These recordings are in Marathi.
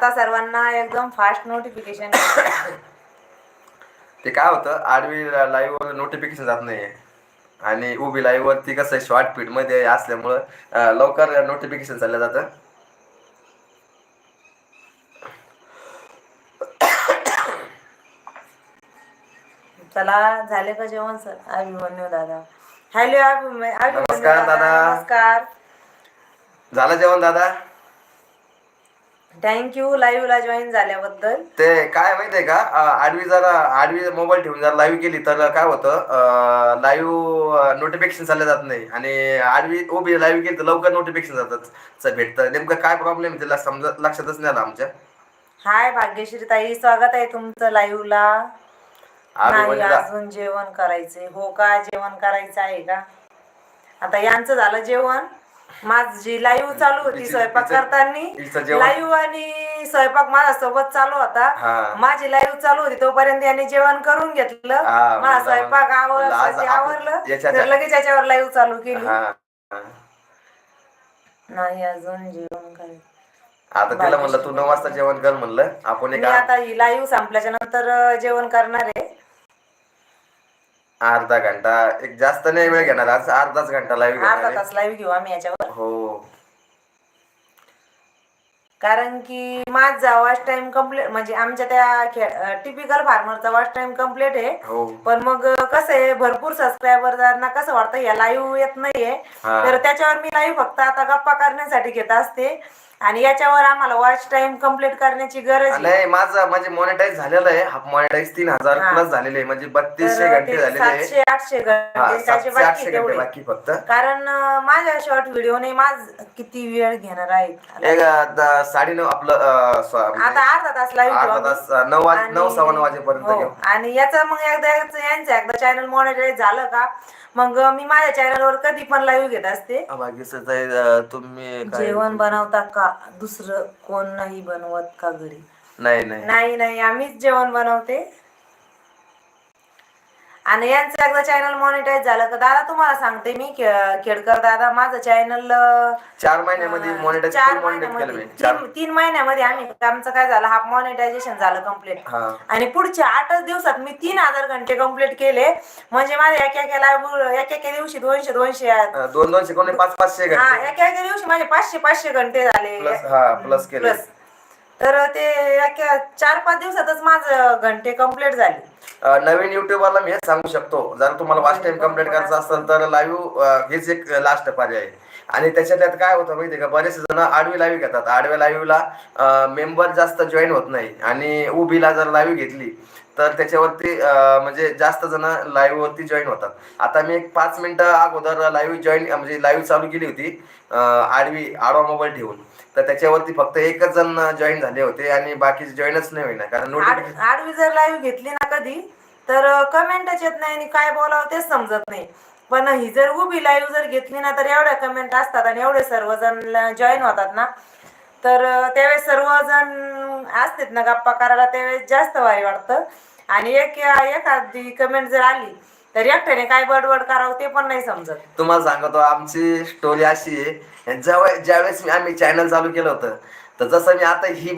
आता सर्वांना एकदम फास्ट नोटिफिकेशन ते काय होतं आडवी लाईव्ह वर नोटिफिकेशन जात नाही आणि उभी लाईव्ह वरती कसं शॉर्ट फीडमध्ये असल्यामुळं लवकर नोटिफिकेशन चाललं जातं. चला झाले का जेवण सर? अभिमन्यू दादा. हॅलो अभिमन्यू नमस्कार दादा. नमस्कार. झालं जेवण दादा? थँक्यू लाईव्ह ला जॉईन झाल्याबद्दल. ते काय माहितीये का? आडवी जरा आडवी मोबाईल ठेवून जर लाईव्ह केली तर काय होतं? लाईव्ह नोटिफिकेशन चाललं जात नाही. आणि आडवी उभी लाईव्ह केली तर लवकर नोटिफिकेशन जातात. भेटतं. नेमकं काय प्रॉब्लेम त्याला समजा लक्षातच नाही आलं आमच्या. हाय भाग्यश्री ताई स्वागत आहे तुमचं लाईव्ह ला. आम्ही नाही म्हणजे अजून जेवण करायचंय. हो का? जेवण करायचं आहे का? आता यांचं झालं जेवण. माझी लाईव्ह चालू होती स्वयंपाक करताना जेवण- लाईव्ह आणि स्वयंपाक माझ्या सोबत चालू होता. माझी लाईव्ह चालू होती तोपर्यंत यांनी जेवण करून घेतलं. हा, मला म्हणलं- स्वयंपाक म्हणलं आज आवर आपण आवरलं याच्या- तर लगेच याच्यावर लाईव्ह चालू केली. हा. हा. नाही अजून जेवण करायचं आता तिला म्हणलं तू नऊ वाजता जेवण कर म्हणलं. आपण मी एक आता ही लाईव्ह संपल्याच्या नंतर अं, जेवण करणार आहे. अर्धा घंटा एक जास्त नाही वेळ घेणार आज अर्धाच घंटा लाईव्ह घेणार अर्धा आहे. तास लाईव्ह घेऊ आम्ही याच्यावर हो कारण की माझा वॉच टाइम कंप्लीट म्हणजे आमच्या त्या टिपिकल फार्मरचा वॉच टाइम कंप्लीट आहे. हो. पण मग कसं आहे भरपूर सबस्क्रायबरना कसं वाटतं या लाईव्ह येत नाहीये. तर त्याच्यावर मी लाईव्ह फक्त आता गप्पा करण्यासाठी घेत असते. आणि याच्यावर आम्हाला वॉच टाइम कंप्लीट करण्याची गरज. नाही माझं म्हणजे मॉनिटाईज झालेलं आहे. मॉनिटाईज तीन हजार. प्लस झालेले आहे. म्हणजे बत्तीसशे घंटे झालेले सातशे आठशे घंटे बाकी तेवढे. फक्त. कारण माझ्या शॉर्ट व्हिडिओने माझ किती वेळ घेणार आहे साडेनऊ आपलं म्हणजे आता अर्धा तास लाईव्ह अर्धा तास अं, नऊ वाज नऊ सव्वा नऊ वाजेपर्यंत हो. घेऊ. आणि याचं मग एकदा याचं एकदा चॅनल मॉनिटाईज झालं का मग मी माझ्या चॅनलवर कधी पण लाईव्ह घेत असते. अं, तुम्ही काय जेवण बनवता का? दुसरं कोण नाही बनवत का घरी? नाही नाही. नाही नाही आम्हीच जेवण बनवते. आणि यांचं एकदा चॅनल मॉनिटाईज झालं का दादा तुम्हाला सांगते मी के- खेडकर दादा माझं चॅनल चार महिन्यामध्ये चार महिन्यामध्ये. चार तीन तीन महिन्यामध्ये आम्ही आमचं काय झालं हाफ मॉनिटायझेशन झालं कंप्लीट हा. आणि पुढच्या आठच दिवसात मी तीन हजार घंटे कंप्लीट केले. म्हणजे माझ्या एका एका live- एका एका दिवशी दोनशे दोनशे आहेत. अं, दोन दोनशे कोणी पाच पाचशे हा घंटे. एका एका दिवशी माझे पाचशे पाचशे घंटे झाले. प्लस हा प्लस केले. प्लस तर ते एका चार पाच दिवसातच माझं घंटे कंप्लीट झाले. नवीन युट्यूबरला मी हे सांगू शकतो. जर तुम्हाला वाच टाइम कंप्लीट करायचं असेल तर लाईव्ह हेच एक लास्ट पर्याय आहे. आणि त्याच्यात त्यात काय होतं माहितीये का? बरेच जण आडवी लाईव्ह घेतात. आडव्या लाईव्हला मेंबर जास्त जॉईन होत नाही. आणि उभीला जर लाईव्ह घेतली तर त्याच्यावरती म्हणजे जास्त जण लाईव्ह वरती जॉईन होतात. आता मी एक पाच मिनिटं अगोदर लाईव्ह जॉईन म्हणजे लाईव्ह चालू केली होती आडवी आडवा मोबाईल ठेवून. तर त्याच्यावरती फक्त एकच जण जॉईन झाले होते आणि बाकीचे जॉईनच नाही होईना. कारण नोटिफिकेशन आडवी जर लाईव्ह घेतली ना कधी तर कमेंटच येत नाही आणि काय बोलावं तेच समजत नाही. पण ही जर उभी लाईव्ह जर घेतली ना तर एवढ्या कमेंट असतात आणि एवढे सर्वजण जॉईन होतात ना. तर त्यावेळेस सर्वजण असतात ना गप्पा करायला त्यावेळेस जास्त भारी वाटतं. आणि एक एखादी कमेंट जर आली तर एकट्याने काय बडबड करावं ते पण नाही समजत. तुम्हाला सांगतो आमची स्टोरी अशी आहे. जेव्हा ज्यावेळेस मी आम्ही चॅनल चालू केलं होतं तर जसं मी आता ही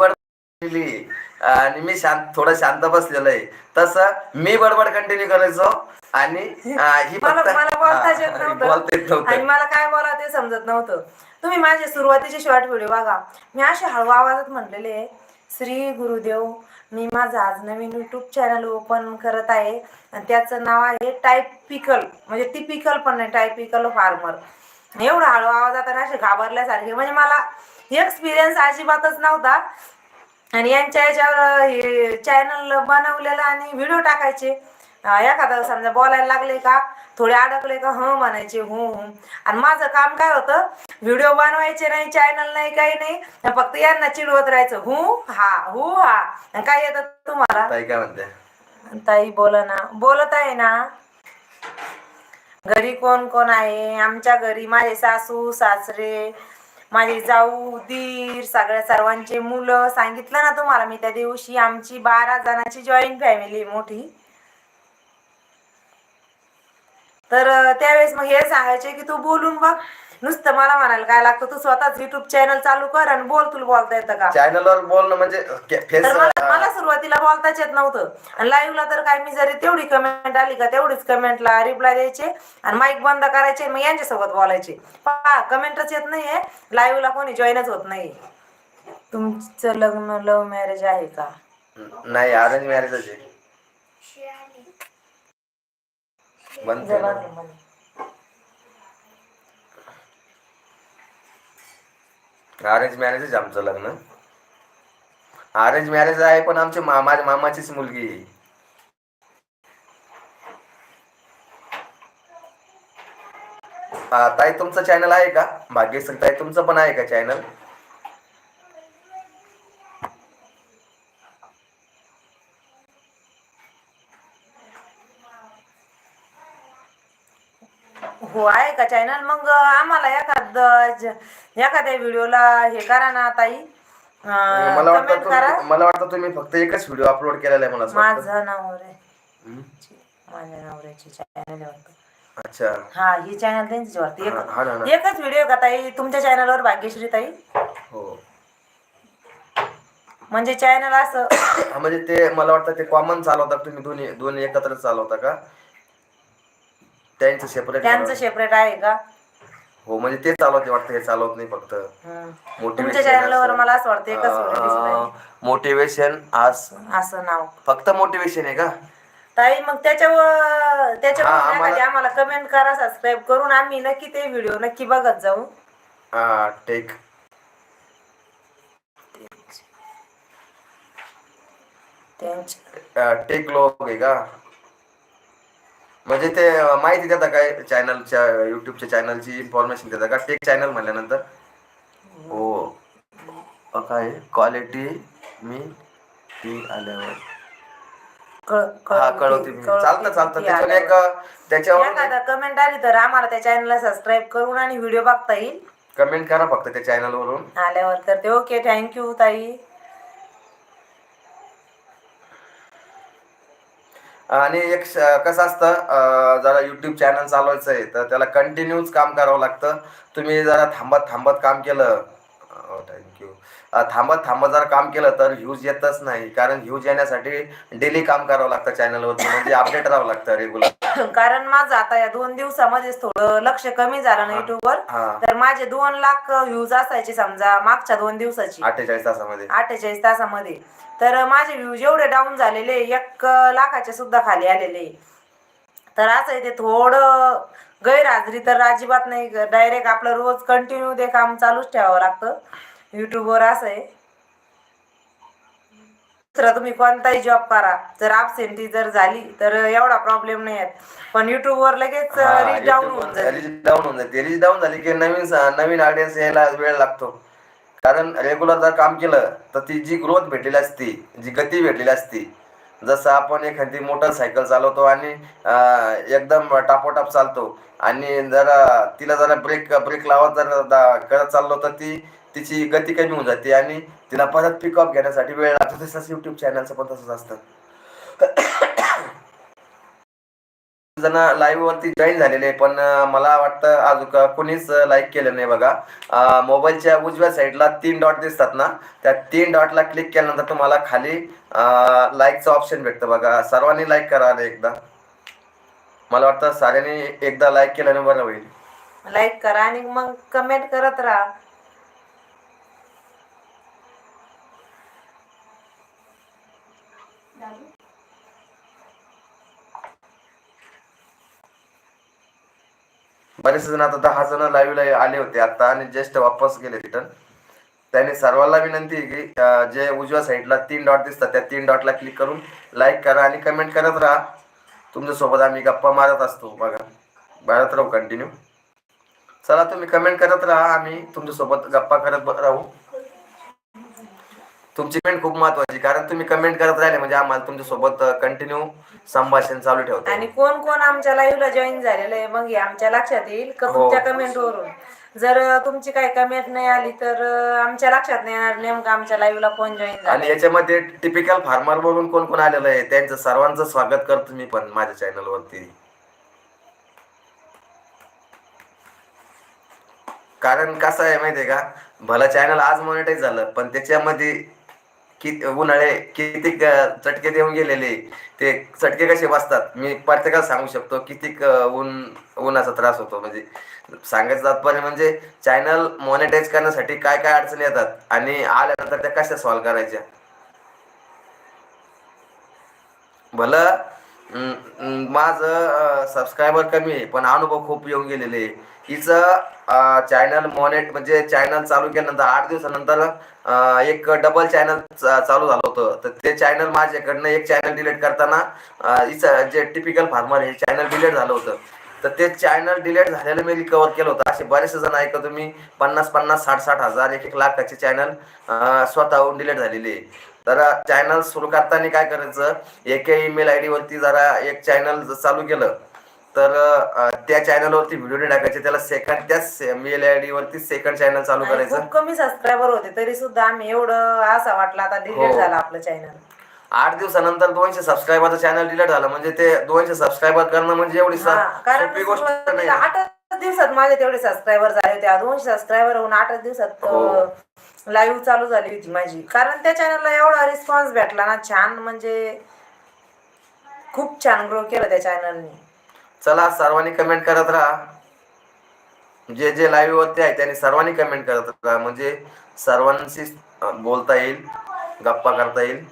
केली आणि मी शांत थोडं शांत बसलेलो आहे तसं मी बडबड कंटिन्यू करायचो आणि ही मला मला बोलताच येत बोलता येत नव्हतं. आणि मला काय बोला ते समजत नव्हतं. तुम्ही माझे सुरुवातीचे शॉर्ट व्हिडिओ बघा. मी असे हळू आवाजात म्हणलेले श्री गुरुदेव मी माझं आज नवीन युट्यूब चॅनल ओपन करत आहे. आणि त्याचं नाव आहे टायपिकल म्हणजे टिपिकल पण नाही टायपिकल फार्मर एवढा हळू आवाज आता असे घाबरल्यासारखे. म्हणजे मला एक्सपिरियन्स अजिबातच नव्हता. आणि यांच्या याच्यावर हे चॅनल बनवलेलं आणि व्हिडिओ टाकायचे. एखादा समजा बोलायला लागले का थोडे अडकले का हं म्हणायचे हू हू. आणि माझं काम काय होतं व्हिडिओ बनवायचे नाही चॅनल नाही काही नाही फक्त यांना चिडवत राहायचं हू हा हू हा. काय येतं तुम्हाला? ताई काय म्हणते? ताई बोला ना. बोलत आहे ना. घरी कोण कोण आहे? आमच्या घरी माझे सासू सासरे माझे जाऊ दीर सगळ्या सर्वांचे मुलं. सांगितलं ना तुम्हाला मी त्या दिवशी आमची बारा जणांची जॉईंट फॅमिली मोठी. तर त्यावेळेस मग हे सांगायचे की तू बोलून बघ. नुसतं मला म्हणायला काय लागतं तू स्वतःच युट्यूब चॅनल चालू कर आणि बोल तुला बोलता येतं का? चॅनलवर बोलणं म्हणजे फेस तर मला मला सुरुवातीला बोलताच येत नव्हतं. आणि लाईव्हला तर काय मी जरी तेवढी कमेंट आली का तेवढीच कमेंटला रिप्लाय द्यायचे आणि माईक बंद करायचे मग यांच्यासोबत बोलायचे. पहा कमेंटच येत नाहीये. लाईव्हला कोणी जॉईनच होत नाही तुमचं लग्न लव्ह मॅरेज आहे का? नाही अरेंज मॅरेजच आहे. बंद केलं. अरेंज मॅरेजच आहे आमचं लग्न. अरेंज मॅरेज आहे पण आमची मा- माझ्या मामाचीच मुलगी. ताई तुमचं चॅनल आहे का? भाग्यश्री ताई तुमचं पण आहे का चॅनल हो आहे का चॅनल मग आम्हाला एखाद एखाद्या व्हिडिओला हे करा ना ताई. मला वाटतं कमेंट करा. मला वाटतं तुम्ही फक्त एकच व्हिडिओ अपलोड केलेला आहे मला असं वाटतं. माझं नाव हम्म. माझ्या नवऱ्याची चॅनल अच्छा. हा ही चॅनल त्यांचीच वाटते. हा हा ना, एक ना एकच व्हिडिओ का ताई? तुमच्या चॅनलवर भाग्यश्री ताई. हो. म्हणजे चॅनल असं हा, म्हणजे ते मला वाटतं ते कॉमन चालवता तुम्ही? दोन्ही दोन्ही एकत्र चालवता का? त्यांचं सेपरेट त्यांचं सेपरेट आहे का? हो म्हणजे ते चालवते वाटतं हे चालवत नाही फक्त. हम्म. तुमच्या चॅनलवर. मला असं वाटतं एकच व्हिडिओ दिसलाय मोटिवेशन आज असं नाव. फक्त मोटिवेशन आहे का? ताई मग त्याच्यावर त्याच्यावर हा, आम्हाला- एखादी आम्हाला कमेंट करा सबस्क्राईब करून आम्ही नक्की ते व्हिडिओ नक्की बघत जाऊ. हा टेक टेक लोक आहे का? म्हणजे ते माहिती देता काय चॅनलच्या युट्यूबच्या चॅनलची इन्फॉर्मेशन देता का? टेक चॅनल म्हणल्यानंतर? हो. काय क्वालिटी मी ती आल्यावर. हा कळवते- मी. चालतं चालतं. त्याच्यावर एक. त्याच्यावर कमेंट आली तर आम्हाला त्या चॅनलला सबस्क्राईब करून आणि व्हिडिओ बघता येईल. कमेंट करा फक्त त्या चॅनलवरून आल्यावर करते ओके थँक्यू ताई. आणि एक श- कसं असतं जरा युट्यूब चॅनल चालवायचं आहे तर त्याला कंटिन्यूच काम करावं लागतं. तुम्ही जरा थांबत थांबत काम केलं थांबत थांबत जर काम केलं तर व्ह्यूज येतच नाही. कारण व्ह्यूज येण्यासाठी डेली काम करावं लागतं चॅनलवरती म्हणजे अपडेट राहावं लागतं रेग्युलर कारण माझं आता या दोन दिवसामध्येच थोडं लक्ष कमी झालं ना युट्यूबवर तर माझे दोन लाख व्ह्यूज असायचे समजा मागच्या दोन दिवसाची. अठ्ठेचाळीस तासामध्ये. अठ्ठेचाळीस तासामध्ये. तर माझे व्ह्यूज एवढे डाऊन झालेले एक लाखाच्या सुद्धा खाली आलेले. तर असं आहे ते थोडं गैरहाजरी तर अजिबात नाही. डायरेक्ट आपलं रोज कंटिन्यू ते काम चालूच ठेवावं लागतं. युट्यूबवर असं आहे दुसरा तुम्ही कोणताही जॉब करा. जर absentee जर झाली तर एवढा प्रॉब्लेम नाही येत. पण युट्यूबवर लगेच रीच डाऊन होऊन जाईल. डाऊन होऊन जाते. रीच डाऊन झाली की नवीन स- नवीन ऑडियन्स यायला वेळ लागतो. कारण रेग्युलर जर काम केलं तर ती जी ग्रोथ भेटलेली असती जी गती भेटलेली असती जसं आपण एखादी मोटरसायकल चालवतो आणि अं, एकदम टापोटाप चालतो. आणि जरा तिला जरा ब्रेक ब्रेक लावत जर दा- करत चाललो तर ती तिची गती कमी होऊन जाते आणि तिला परत पिकअप घेण्यासाठी वेळ लागतो. तसंच युट्यूब चॅनलचं पण तसंच असतं. जण लाईव्ह वरती जॉईन झालेले आहे, पण मला वाटतं अजून कोणीच लाईक केलं नाही बघा. मोबाईलच्या उजव्या साईडला तीन डॉट दिसतात ना? त्या तीन डॉटला क्लिक केल्यानंतर तुम्हाला खाली लाईकचं ऑप्शन भेटतं बघा. सर्वांनी लाईक करा एकदा. मला वाटतं साऱ्यांनी एकदा लाईक केल्याने बरं होईल. लाईक करा आणि मग कमेंट करत राहा. बरेच जण आता दहा जण लाईव्हला आले होते आता आणि जस्ट वापस गेले रिटर्न त्याने सर्वांना विनंती आहे की जे उजव्या साईडला तीन डॉट दिसतात त्या तीन डॉटला क्लिक करून लाईक करा आणि कमेंट करत राहा. तुमच्यासोबत आम्ही गप्पा मारत असतो बघा. मारत राहू कंटिन्यू चला तुम्ही कमेंट करत राहा आम्ही तुमच्यासोबत गप्पा करत राहू. तुमची कमेंट खूप महत्वाची कारण तुम्ही कमेंट करत राहिले म्हणजे आम्हाला तुमच्यासोबत कंटिन्यू संभाषण चालू ठेवतो. आणि कोण कोण आमच्या लाईव्हला जॉईन झालेलं आहे मग आमच्या लक्षात येईल का हो. कमेंट वरून. जर तुमची काही कमेंट नाही आली तर आमच्या लक्षात नाही येणार नेमकं आमच्या लाईव्हला कोण जॉईन आणि याच्यामध्ये टिपिकल फार्मर बघून कोण कोण आलेलं आहे त्यांचं सर्वांचं स्वागत करतो मी पण माझ्या चॅनल वरती. कारण कसं आहे माहितीये का भला चॅनल आज मॉनिटाईज झालं पण त्याच्यामध्ये कि उन्हाळे किती चटके देऊन गेलेले ते चटके कसे बसतात? मी प्रत्येकाला सांगू शकतो किती ऊन उन्हाचा त्रास होतो. म्हणजे सांगायचं तात्पर्य म्हणजे चॅनल मॉनिटाईज करण्यासाठी काय काय अडचणी येतात? आणि आल्यानंतर त्या कशा सॉल्व्ह करायच्या? भलं माझं सबस्क्रायबर कमी आहे पण अनुभव खूप येऊन गेलेले आहे. हिचं चॅनल मॉनेट म्हणजे चॅनल चालू केल्यानंतर आठ दिवसानंतर एक डबल चॅनल चालू झालं होतं. तर ते चॅनल माझ्याकडनं एक चॅनल डिलीट करताना जे टिपिकल फार्मर हे चॅनल डिलीट झालं होतं. तर ते चॅनल डिलीट झालेलं मी रिकवर केलं होतं. असे बरेचसे जण ऐकतो तुम्ही पन्नास पन्नास साठ साठ हजार एक एक लाखाचे चॅनल स्वतःहून डिलीट झालेले आहे. तर चॅनल सुरू करताना काय करायचं एका ईमेल आय डीवरती जरा एक चॅनल चालू केलं तर त्या चॅनलवरती व्हिडिओ नाही टाकायचे. त्याला सेकंड त्याच मेल आय वरती सेकंड चॅनल चालू करायचं. खूप कमी सबस्क्रायबर होते. तरी सुद्धा आम्ही एवढं असं वाटलं आता डिलीट हो. झालं आपलं चॅनल आठ दिवसानंतर दोनशे सबस्क्रायबरचं चॅनल डिलीट झालं. म्हणजे ते दोनशे सबस्क्रायबर करणं म्हणजे एवढी सोपी गोष्ट नाही. सुरुवातीला आठच दिवसात माझे तेवढे सबस्क्रायबर झाले होते. दोनशे सबस्क्रायबर होऊन आठच दिवसात हो. लाईव्ह चालू झाली होती माझी. कारण त्या चॅनलला एवढा रिस्पॉन्स भेटला ना छान. म्हणजे खूप छान ग्रो केलं त्या चॅनलने चला सर्वांनी कमेंट करत राहा. जे जे लाईव्ह वरती आहे त्यांनी सर्वांनी कमेंट करत राहा. म्हणजे सर्वांशी बोलता येईल गप्पा करता येईल.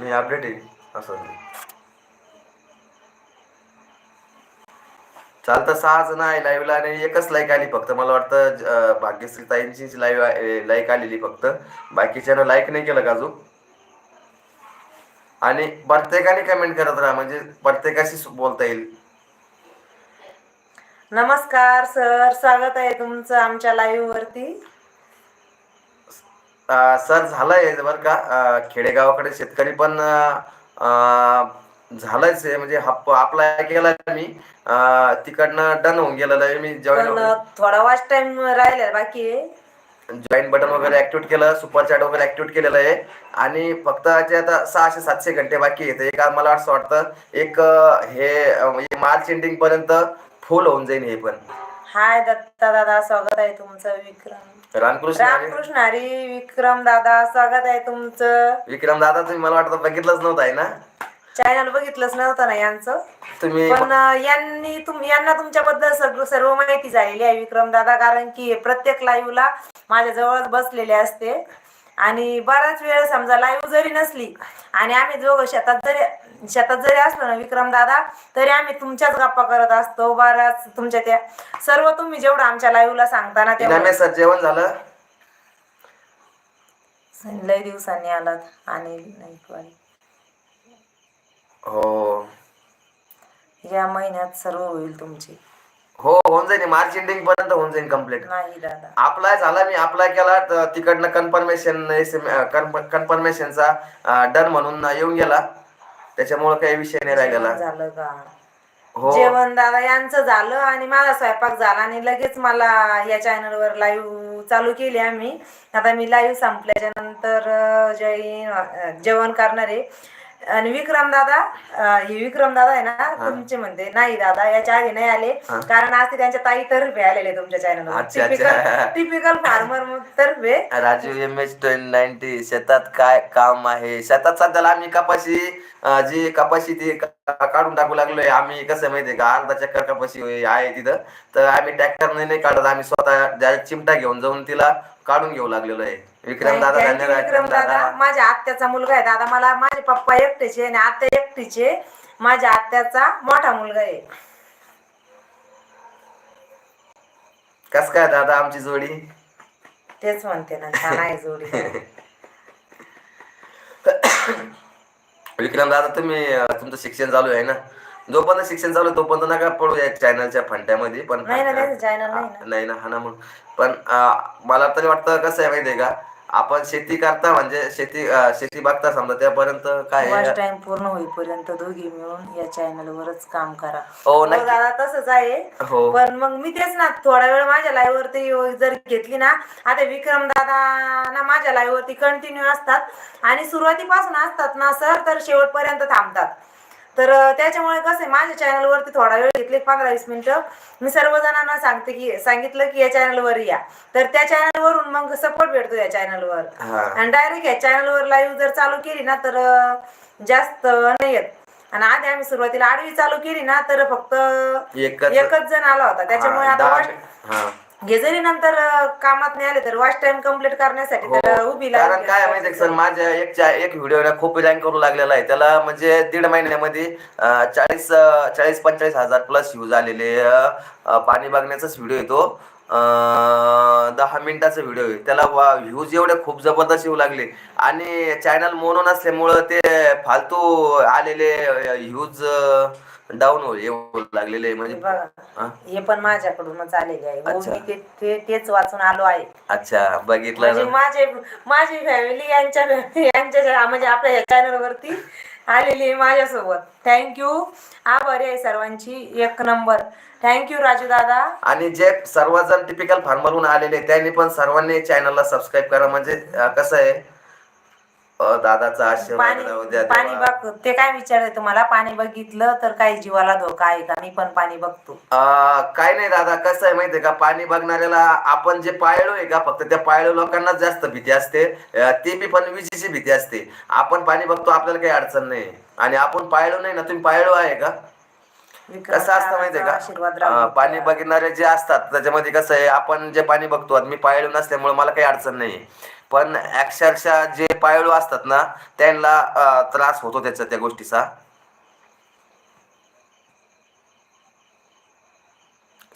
मी अपडेट येईल. असं. चालतं सहा जण आहे लाईव्हला आणि एकच लाईक आली फक्त. मला वाटतं भाग्यश्री ताईंचीच लाईव्ह लाईक आलेली फक्त. बाकीच्यानं लाईक नाही केलं का अजून? आणि प्रत्येकाने कमेंट करत राहा. म्हणजे प्रत्येकाशी बोलता येईल. नमस्कार सर. स्वागत आहे तुमचं आमच्या लाईव्ह वरती. सर झालंय बरं का? खेडेगावाकडे शेतकरी पण झालंच आहे म्हणजे अप्लाय केला मी. तिकडनं डन होऊन गेलेलं आहे मी जॉईन थोडा वाच टाइम राहिलेला बाकी जॉईन बटन वगैरे ऍक्टिव्ह केलं सुपर चॅट वगैरे ऍक्टिव्ह केलेलं आहे. आणि फक्त जे आता सहाशे सातशे घंटे बाकी आहेत. एक मला असं वाटतं एक हे अं, म्हणजे मार्च एंडिंग पर्यंत फुल होऊन जाईल हे पण. हाय दत्ता दादा स्वागत आहे तुमचं विक्रम. रामकृष्ण. रामकृष्ण हरी विक्रम दादा स्वागत आहे तुमचं. विक्रम दादा तुम्ही मला वाटतं बघितलंच नव्हतं आहे ना? चॅनल बघितलंच नव्हतं ना यांचं. तुम्ही पण यांनी तुम यांना तुमच्याबद्दल सगळं सर्व माहिती झालेली आहे विक्रम दादा कारण की प्रत्येक लाईव्हला माझ्या जवळच बसलेले असते. आणि बराच वेळ समजा लाईव्ह जरी नसली आणि आम्ही दोघं शेतात जरी शेतात जरी असलो ना विक्रम दादा तरी आम्ही तुमच्याच गप्पा करत असतो. बराच तुमच्या त्या सर्व तुम्ही जेवढं आमच्या लाईव्हला सांगताना तेवढं. इनामे सर जेवण झालं? लय दिवसांनी आलात आणि हो. या महिन्यात सर्व होईल तुमची. हो होऊन जाईल. मार्च एंडिंग पर्यंत होऊन जाईल कंप्लीट नाही दादा. अप्लाय झाला मी अप्लाय केला तर तिकडनं कन्फर्मेशन कन्फर्मेशनचा डन म्हणून येऊन गेला. त्याच्यामुळे काही विषय नाही राहिलेला. झालं का? हो. जेवण दादा यांचं झालं आणि माझा स्वयंपाक झाला आणि लगेच मला या चॅनलवर लाईव्ह चालू केली आम्ही. आता मी लाईव्ह संपल्याच्या नंतर जेवण करणार. आहे आणि विक्रम दादा हे विक्रम दादा आहे ना तुमचे म्हणते नाही दादा याच्या आधी नाही आले. कारण आज ते त्यांच्या ताई तर्फे आलेले तुमच्या अच्छा, टिपिकल फार्मर तर्फे. Raju M H twenty ninety शेतात काय काम आहे? शेतात सध्याला आम्ही कपाशी अं, जी कपाशी ती का- काढून टाकू लागलोय. आम्ही कसं माहितीये का अर्धा चक्कर कपाशी आहे तिथं. तर आम्ही ट्रॅक्टरने नाही काढत आम्ही स्वतः direct चिमटा घेऊन जाऊन तिला काढून घेऊ लागलेलो आहे. विक्रम दादा Thank you, धन्यवाद विक्रम दादा माझ्या आत्याचा मुलगा आहे दादा. मला माझे पप्पा एकटेचे आणि आत्या एकटीचे माझ्या आत्याचा मोठा मुलगा आहे. कस काय दादा आमची जोडी? तेच म्हणते ना छान आहे जोडी. विक्रम दादा तुम्ही अं, तुमचं शिक्षण चालू आहे ना? जोपर्यंत शिक्षण चालू तोपर्यंत नका पडू या चॅनलच्या फंट्यामध्ये पण नाही ना त्याचं चॅनल नाही ना. नाही ना हा ना मग पण अं, मला तरी वाटतं कसं आहे माहितीये का आपण शेती करता म्हणजे शेती अं, शेती बघता समजा त्यापर्यंत काय वॉच? टाइम पूर्ण होईपर्यंत दोघी मिळून या चॅनल वरच काम करा. हो हो नक्की. दादा तसंच आहे. हो. पण मग मी तेच ना थोडा वेळ माझ्या लाईव्ह वरती जर घेतली ना आता विक्रम दादा ना माझ्या लाईव्ह वरती कंटिन्यू असतात. आणि सुरुवातीपासून असतात ना सर तर शेवटपर्यंत थांबतात. तर त्याच्यामुळे कसं आहे माझ्या चॅनल वरती थोडा वेळ घेतले पंधरा वीस मिनिटं. मी सर्वजणांना सांगते की सांगितलं की या चॅनल वर या. तर त्या चॅनल वरून मग सपोर्ट भेटतो या चॅनल वर. हा. आणि डायरेक्ट या चॅनल वर लाईव्ह जर चालू केली ना तर जास्त नाही येत. आणि आधी आम्ही सुरुवातीला आडवी चालू केली ना तर फक्त एकच जण आला होता. त्याच्यामुळे आता हा हे जरी नंतर कामात नाही आले तर वॉच टाइम कंप्लीट करण्यासाठी हो. तर उभी कारण काय आहे माहितीये का सर माझ्या एक चा- एक व्हिडिओ खूप रँक करू लागलेला आहे. त्याला म्हणजे दीड महिन्यामध्ये चाळीस चाळीस पंचेचाळीस हजार प्लस व्ह्यूज आलेले अं, पाणी बघण्याचाच व्हिडिओ येतो. दहा मिनिटाचा व्हिडिओ आहे. त्याला व्ह्यूज एवढे खूप जबरदस्त येऊ लागले. आणि चॅनल मोनो नसल्यामुळं ते फालतू आलेले व्ह्यूज डाऊन येऊ लागलेले. म्हणजे हा? पण माझ्याकडूनच आलेले आहे. हो, तेच वाचून आलो आहे. अच्छा बघितलं म्हणजे? माझे माझी फॅमिली यांच्या यांच्या म्हणजे आपल्या या चॅनल वरती आलेली माझ्यासोबत. थँक्यू आभारी आहे सर्वांची. एक नंबर थँक्यू राजू दादा. आणि जे सर्वजण टिपिकल फार्मरहून आलेले त्यांनी पण सर्वांनी चॅनलला सबस्क्राईब करा. म्हणजे अं, कसं आहे अं, दादाचा आशीर्वाद पाणी राहू द्या पाणी देवा. बघ ते काय विचारते तुम्हाला? पाणी बघितलं तर काही जीवाला धोका आहे का? मी पण पाणी बघतो. काय नाही दादा कसं आहे माहितीये का? पाणी बघणाऱ्याला आपण जे पाळलो आहे का फक्त त्या पाळलो लोकांनाच जास्त भीती असते. अं, ते बी पण विजेची भीती असते. आपण पाणी बघतो आपल्याला काही अडचण नाही. आणि आपण पाळलो नाही ना तुम्ही पाळलो आहे का? विक्रम कसं असतं माहितीये आशीर्वाद का राहू अं, द्या. पाणी बघणारे जे असतात त्याच्यामध्ये कसं आहे आपण जे पाणी बघतो आता मी पाळलो नसल्यामुळे मला काही अडचण नाही पण अक्षरशः जे पायळू असतात ना त्यांना त्रास होतो त्याचा त्या गोष्टीचा.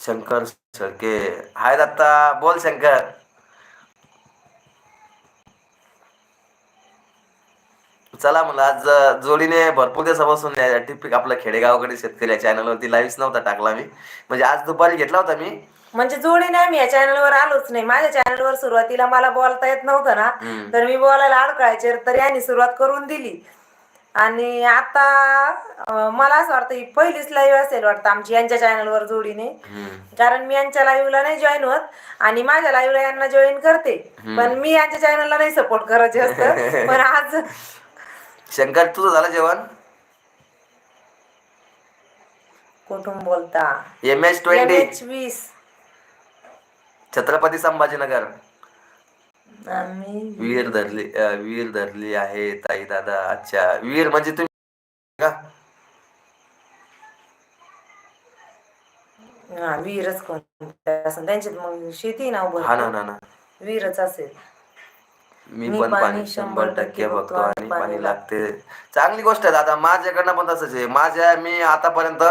शंकर सळके हाय दत्ता बोल शंकर. चला मला आज जोडीने भरपूर दिवसापासून टिपिक आपल्या खेडेगावाकडे शेतकरी चॅनलवरती लाईव्ह नव्हता टाकला मी. म्हणजे आज दुपारी घेतला होता मी. म्हणजे जोडी नाही मी या चॅनलवर आलोच नाही. माझ्या चॅनलवर सुरुवातीला मला बोलता येत नव्हतं ना. तर मी बोलायला अडकळायचे तर यांनी सुरुवात करून दिली. आणि आता मला असं वाटतं ही पहिलीच लाईव्ह असेल वाटतं आमची यांच्या चॅनलवर जोडीने. कारण मी यांच्या लाईव्हला नाही जॉईन होत आणि माझ्या लाईव्हला यांना जॉईन करते. पण मी यांच्या चॅनलला नाही सपोर्ट करत जास्त. पण आज शंकर तुझं झालं जेवण? कुठून बोलता? एम एच ट्वेंटी वीस. छत्रपती संभाजीनगर. आम्ही वीर धरली अं, वीर धरली आहे ताई दादा अच्छा वीर म्हणजे तुम्ही का? हा वीरच कोणते त्यांच्यात मग शेती ना हा ना ना ना. वीरच असेल. मी पण पाणी शंभर टक्के बघतो आणि पाणी लागते. चांगली गोष्ट आहे दादा माझ्याकडनं पण तसंच आहे. माझ्या मी आतापर्यंत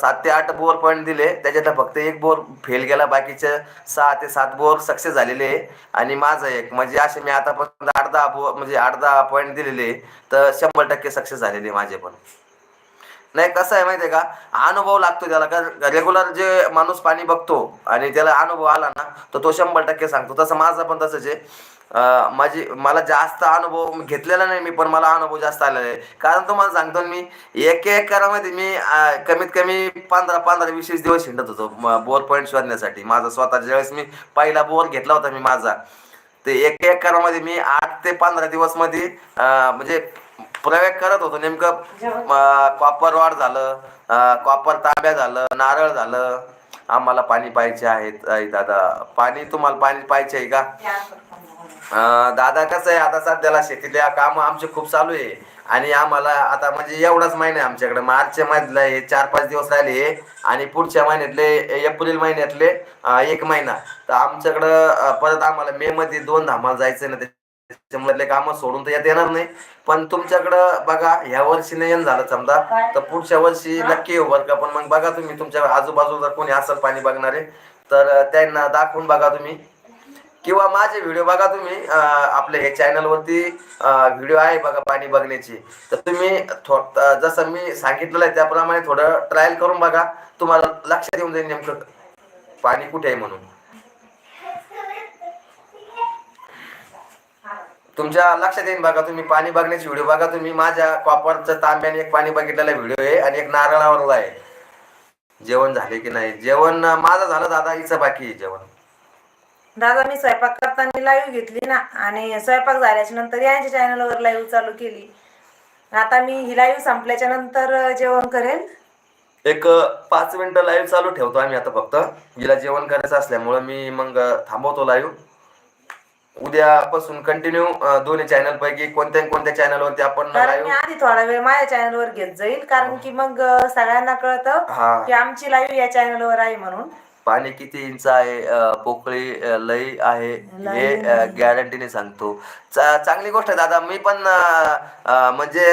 सात ते आठ बोर पॉईंट दिले. त्याच्यातला फक्त एक बोर फेल गेला बाकीचे सहा ते सात बोर सक्सेस झालेले आहे. आणि माझं एक म्हणजे असे मी आतापर्यंत आठ दहा बोर म्हणजे आठ दहा पॉईंट दिलेले आहे, तर शंभर टक्के सक्सेस झालेले आहे माझे पण. नाही कसं आहे माहितीये का? अनुभव लागतो त्याला. कारण रेग्युलर जे माणूस पाणी बघतो आणि त्याला अनुभव आला ना तर तो शंभर टक्के सांगतो. तसं माझं पण तसंच आहे. माझी मला जास्त अनुभव घेतलेला नाही मी पण मला अनुभव जास्त आलेला आहे. कारण तुम्हाला सांगतो मी एक एकरामध्ये मी कमीत कमी पंधरा पंधरा वीस वीस दिवस हिंडत होतो बोर पॉईंट शोधण्यासाठी. माझा स्वतःच्या ज्यावेळेस मी पहिला बोर घेतला होता मी माझा. ते एक एकरामध्ये मी आठ ते पंधरा दिवसमध्ये म्हणजे प्रयोग करत होतो. नेमकं कॉपर वाड झालं कॉपर तांब्या झालं नारळ झालं. आम्हाला पाणी पाहिजे आहेत दादा. पाणी तुम्हाला पाणी पाहिजे आहे का? दादा कसं आहे आता सध्याला शेतीतल्या काम आमचे खूप चालू आहे. आणि आम्हाला आता म्हणजे एवढाच महिना आहे आमच्याकडे. मार्चच्या महिन्यातला हे चार पाच दिवस राहिले आणि पुढच्या महिन्यातले एप्रिल महिन्यातले एक महिना. तर आमच्याकडं परत आम्हाला मे मध्ये दोन धामाला जायचं ना त्याच्यामधले कामं सोडून तर येत येणार नाही. पण तुमच्याकडं बघा ह्या वर्षी नाही झालं समजा. तर पुढच्या वर्षी नक्की येऊ बरं का. पण मग बघा तुम्ही तुमच्या आजूबाजूला जर कोणी असेल पाणी बघणारे तर त्यांना दाखवून बघा तुम्ही. किंवा माझे व्हिडिओ बघा तुम्ही आपल्या हे चॅनलवरती व्हिडिओ आहे बघा पाणी बघण्याची. तर तुम्ही थो जसं मी सांगितलेलं आहे त्याप्रमाणे थोडं ट्रायल करून बघा. तुम्हाला लक्षात येऊन जाईल नेमकं पाणी कुठे आहे म्हणून. तुमच्या लक्षात येईल बघा तुम्ही पाणी बघण्याची व्हिडिओ बघा तुम्ही. माझ्या कॉपरच्या तांब्याने एक पाणी बघितलेला व्हिडिओ आहे आणि एक नारळावरला आहे. जेवण झाले की नाही? जेवण माझं झालं दादा हिचं बाकी जेवण. दादा मी स्वयंपाक करताना लाईव्ह घेतली ना आणि स्वयंपाक झाल्याच्यानंतर यांच्या चॅनलवर लाईव्ह चालू केली. आता मी ही लाईव्ह संपल्याच्या नंतर जेवण करेल. एक पाच मिनिटं लाईव्ह चालू ठेवतो आम्ही आता फक्त. हिला जेवण करायचं असल्यामुळं मी मग थांबवतो लाईव्ह उद्यापासून कंटिन्यू दोन्ही चॅनल पैकी कोणत्या कोणत्या चॅनलवरती आपण मी आधी थोडा वेळ माझ्या चॅनलवर घेत जाईल कारण की मग सगळ्यांना कळतं हा. की आमची लाईव्ह या चॅनलवर आहे म्हणून. पाणी किती इंच आहे? पोकळी लई आहे? हे. गॅरंटीने सांगतो. चांगली गोष्ट आहे दादा. मी पण म्हणजे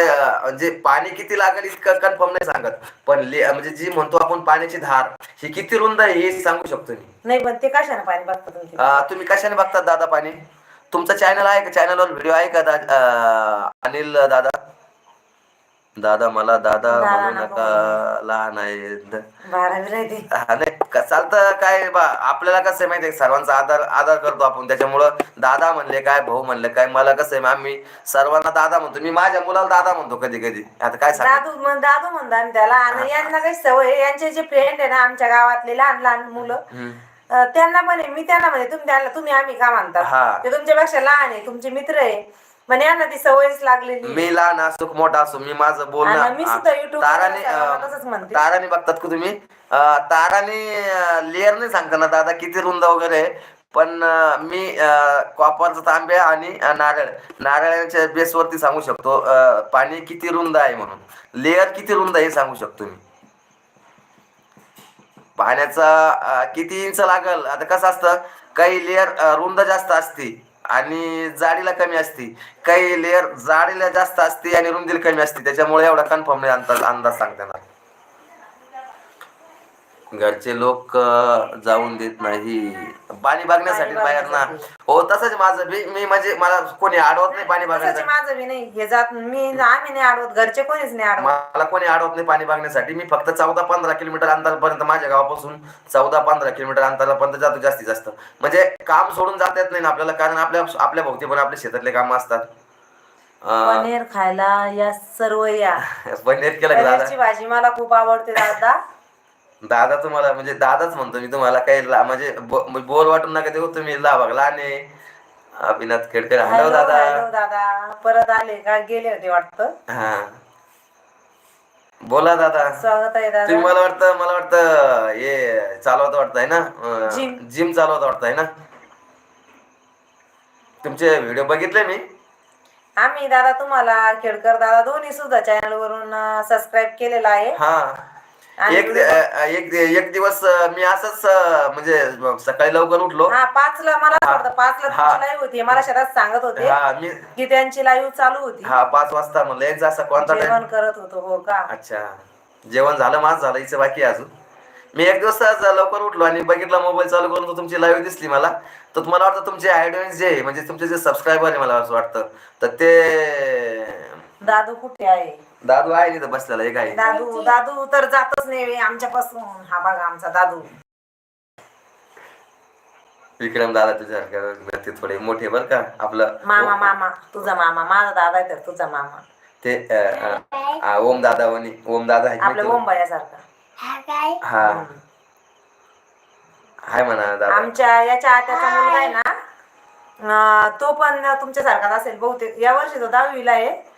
म्हणजे पाणी किती लागेल इतकं कन्फर्म नाही सांगत. पण म्हणजे जी म्हणतो आपण पाण्याची धार ही किती रुंद आहे हे सांगू शकतो मी. नाही पण ते कशाने पाणी बघता तुम्ही? कशाने बघतात दादा पाणी? तुमचं चॅनल आहे का? चॅनलवर व्हिडिओ आहे का अनिल दादा? दादा मला दादा दादा म्हणू नको. नका लहान आहे हा, नाही क- चालतं काय बा आपल्याला कसं आहे माहिती आहे सर्वांचा आदर आदर करतो आपण. त्याच्यामुळं दादा म्हणले काय भाऊ म्हणले काय मला कसं आहे आम्ही सर्वांना दादा म्हणतो. मी माझ्या मुलाला दादा म्हणतो कधी कधी. आता काय सांग दादू म्हण दादू म्हणतो आम्ही त्याला. आणि यांना काही सवय आहे. यांचे जे फ्रेंड आहे ना आमच्या गावातले लहान लहान मुलं अं, त्यांना म्हणे मी त्यांना म्हणे तुम्ही त्यांना तुम्ही आम्ही का हा. म्हणतात ते तुमच्यापेक्षा लहान आहे तुमचे मित्र आहे. म्हणे यांना ती सवयच लागलेली मी लहान असो की मोठा असो मी माझं मी बोलणं सुद्धा YouTube वर ताराने सर्वांना तसंच म्हणते. ताराने बघतात का तुम्ही? अं, ताराने लेअर नाही सांगता ना दादा किती रुंद वगैरे आहे. पण अं, मी कॉपरचा तांब्या आणि अं, नारळ नारळाच्या बेसवरती सांगू शकतो. अं, पाणी किती रुंद आहे म्हणून. लेअर किती रुंद आहे हे सांगू शकतो मी. पाण्याचा अं, किती इंच लागल? आता कसं असतं? काही लेअर रुंद जास्त असते. आणि जाडीला कमी असते. काही लेअर जाडीला जास्त असते आणि रुंदीला कमी असते. त्याच्यामुळे एवढा कन्फर्म नाही अंदाज अंदाज सांगता घरचे लोक जाऊन देत नाही. पाणी बघण्यासाठी बाहेर ना. हो तसंच माझं मी मी म्हणजे मला कोणी अडवत नाही पाणी बघण्यासाठी. माझं बी नाही. हे जात मी आम्ही नाही आडवत. घरचे कोणीच नाही आडवत. मला कोणी अडवत नाही पाणी बघण्यासाठी. मी फक्त चौदा पंधरा किलोमीटर अंतरापर्यंत माझ्या गावापासून चौदा पंधरा किलोमीटर अंतरापर्यंत जातो जास्तीत जास्त. म्हणजे काम सोडून जाता येत नाही ना आपल्याला. कारण आपल्या आपल्या भोवती पण आपले शेतातले काम असतात. पनीर खायला या सर्व या. पनीर केलं भाजी मला खूप आवडते दादा. दादा तुम्हाला म्हणजे दादाच म्हणतो मी तुम्हाला काही ला- म्हणजे बो- बोर वाटून नका देऊ तुम्ही ला बघला आणि अभिनाथ खेडकर हॅलो हॅलो दादा. हॅलो दादा. परत आले का? गेले होते वाटतं. हा. बोला दादा. स्वागत आहे तुम्ही दादा मला वाटतं मला वाटतं हे चालवत वाटतं आहे ना? Gym. जिम. चालवत वाटतं आहे ना? तुमचे व्हिडिओ बघितले मी? आम्ही दादा तुम्हाला खेडकर दादा दोन्ही सुद्धा चॅनल वरून सबस्क्राईब केलेला आहे. हा. एक एक एक दिवस मी असंच म्हणजे सकाळी लवकर उठलो. हा पाचला मला. वाटतं पाचला. तुमची लाईव्ह होती मला शेतात सांगत होते. हा मी की त्यांची लाईव्ह चालू होती. हा पाच वाजता म्हणलं. यांचा असा कोणता जेवण करत होतो हो का? अच्छा. जेवण झालं माझं झालं. हिचं बाकी आहे अजून. मी एक दिवस आज लवकर उठलो आणि बघितला मोबाईल चालू करून तुमची लाईव्ह दिसली मला. तर मला वाटतं तुमचे ऑडियन्स जे आहे, म्हणजे तुमचे जे सबस्क्रायबर आहे मला असं वाटतं. तर ते दादू कुठे आहे? दादू आहे तिथं बसलेला एक आहे. दादू दादू तर जातच नाही आमच्यापासून. हा बघा आमचा दादू. विक्रम दादा तुझ्या ते थोडे मोठे बर का? आपलं मामा मामा तुझा मामा. माझा दादा आहे तर तुझा मामा. ते अ, अ, आ, ओम दादा वनी ओम दादा आहे आपल्या माहिती मुंबईसारखा आहे? हा. हाय म्हणा दादा. आमच्या याच्या आत्याचा मुलगा आहे ना? अं, तो पण तुमच्यासारखाच असेल बहुतेक. या वर्षी तो दहावीला आहे.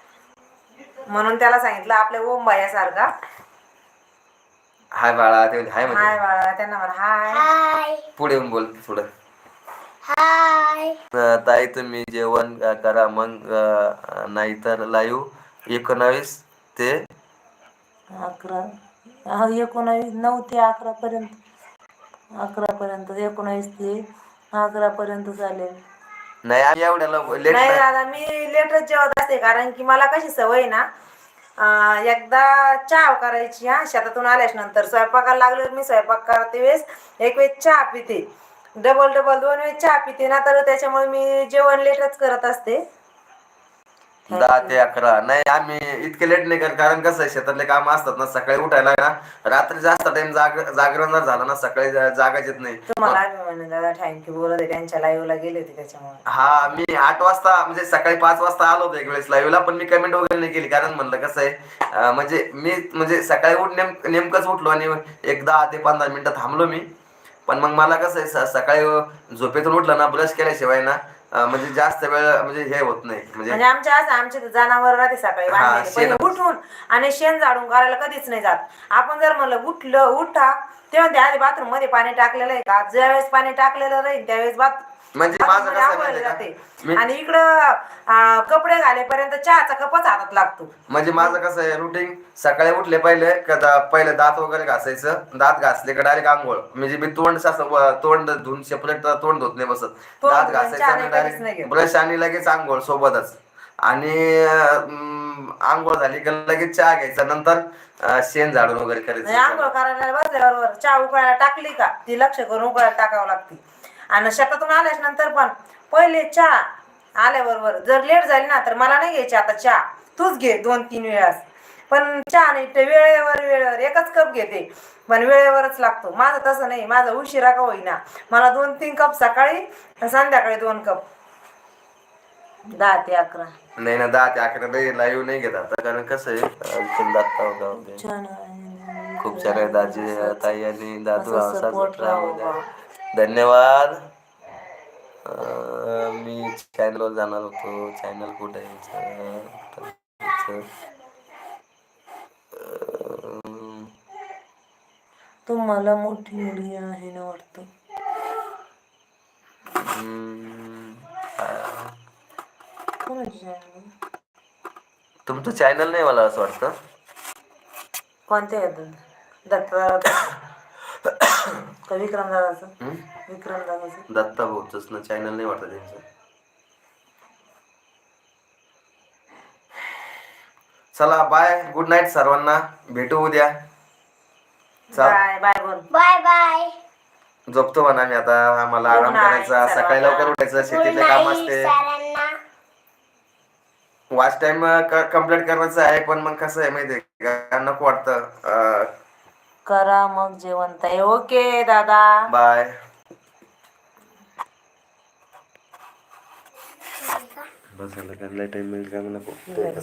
म्हणून त्याला सांगितलं आपल्या ओमबायासारखा हाय बाळा ते हाय हाय म्हणजे बाळा त्यांना म्हणा हाय. हाय. पुढे येऊन बोल पुढं हाय. अ, ताई तुम्ही जेवण अ, करा मग अ, नाहीतर लाईव्ह. एकोणावीस ते अकरा. हा, एकोणावीस नऊ ते अकरा पर्यंत. अकरा पर्यंत एकोणावीस ते अकरा पर्यंत चालेल. नाही आम्ही एवढ्या लेट नाही नाही दादा मी लेटच जेवत असते कारण की मला कशी सवय आहे ना अं, एकदा चहा करायची हा शेतातून आल्याच नंतर स्वयंपाकाला लागल्यावर मी स्वयंपाक करते वेळेस एक वेळेस चहा पिते. डबल डबल दोन वेळेस चहा पिते ना तर त्याच्यामुळे मी जेवण लेटच करत असते. दहा ते अकरा. नाही आम्ही इतके लेट नाही करत कारण कसं आहे शेतातले काम असतात ना सकाळी उठायला ना रात्री जास्त टाइम जाग जागरण जर झालं ना सकाळी जा- जागाच येत नाही. तुम्हाला अभिमान दादा थँक्यू बोलत आहे त्यांच्या लाईव्हला गेले होते त्याच्यामुळे. हा मी आठ वाजता म्हणजे सकाळी पाच वाजता आलो होतो एक वेळेस लाईव्हला पण मी कमेंट वगैरे नाही केली कारण म्हणलं कसं आहे अं, म्हणजे मी म्हणजे सकाळी उठ नेम नेमकंच उठलो आणि एक दहा ते पंधरा मिनिटं थांबलो मी. पण मग मला कसं आहे स- सकाळी झोपेतून उठलं ना ब्रश केल्याशिवाय ना म्हणजे जास्त वेळ म्हणजे हे होत नाही. म्हणजे म्हणजे आमच्या असं आमचे जनावर राहते सकाळी हा. पहिले शेण- उठून आणि शेण झाडून करायला कधीच नाही जात. आपण जर म्हणलं उठलं उठा. तेव्हा त्या आधी बाथरूममध्ये पाणी टाकलेलं आहे का? ज्यावेळेस पाणी टाकलेलं राहील त्यावेळेस बाथ म्हणजे माझं बाथरूममध्ये कसं आहे आंघोळीला माहिती आहे जाते. का? मी- आणि इकडं अं, कपडे घालेपर्यंत चहाचा कपच हातात लागतो. म्हणजे माझं कसं आहे रुटीन सकाळी उठले पहिले का दा- पहिले दात वगैरे घासायचं दात घासले का डायरेक्ट आंघोळ. म्हणजे मी तोंड व- तोंड धुवून सेपरेट तोंड धुत नाही बसत. तोंड दात धुवून घासायचं चहा आणि नाही कधीच नाही डायरेक्ट घेत. ब्रश आणि लगेच आंघोळ सोबतच. आणि अं, आंघोळ झाली का लगेच चहा घ्यायचा. नंतर अं, शेण झाडून वगैरे करायचं. आंघोळ करायला बसल्याबरोबर चहा उकळायला टाकली का? ती लक्ष करून उकळायला टाकावं लागते. आणि शेतातून आल्याच नंतर पण पहिले चहा आल्याबरोबर जर लेट झाली ना तर मला नाही घ्यायची आता चहा. तूच घे दोन तीन वेळास. पण चहा नाही ते वेळेवर वेळेवर एकच कप घेते. पण वेळेवरच लागतो. माझं तसं नाही माझं उशिरा का होईना. मला दोन तीन कप सकाळी संध्याकाळी दोन कप. दहा ते अकरा. नाही ना दहा ते अकरा नाही लाईव्ह नाही घेत आता. कारण कसं आहे. खूप सारे दाजी ताई आणि दादू support राहू. धन्यवाद. मी चॅनलवर जाणार होतो. चॅनल कुठे तुम्हाला मोठी मुलगी आहे ना वाटतं? तुमचं चॅनल नाही मला असं वाटतं? कोणत्या येतात दत्तदादाचं का विक्रम दादाचं? विक्रम दादाचं दत्ता भाऊचंच ना चॅनल नाही वाटत त्यांचं. चला बाय गुड नाईट सर्वांना. भेटू उद्या. चल. बाय बाय बोल. बाय बाय झोपतो म्हणा मी आता. आम्हाला आराम night, करायचा. सकाळी. लवकर उठायचं. गुड शेतीतले काम नाईट असते. सरांना. वॉच टाइम कंप्लीट करायचं आहे. पण मग कसं आहे माहितीये का? नको वाटतं. करा मग जेवण ताई. ओके दादा. बाय बसायला टाइम मिळेल का नको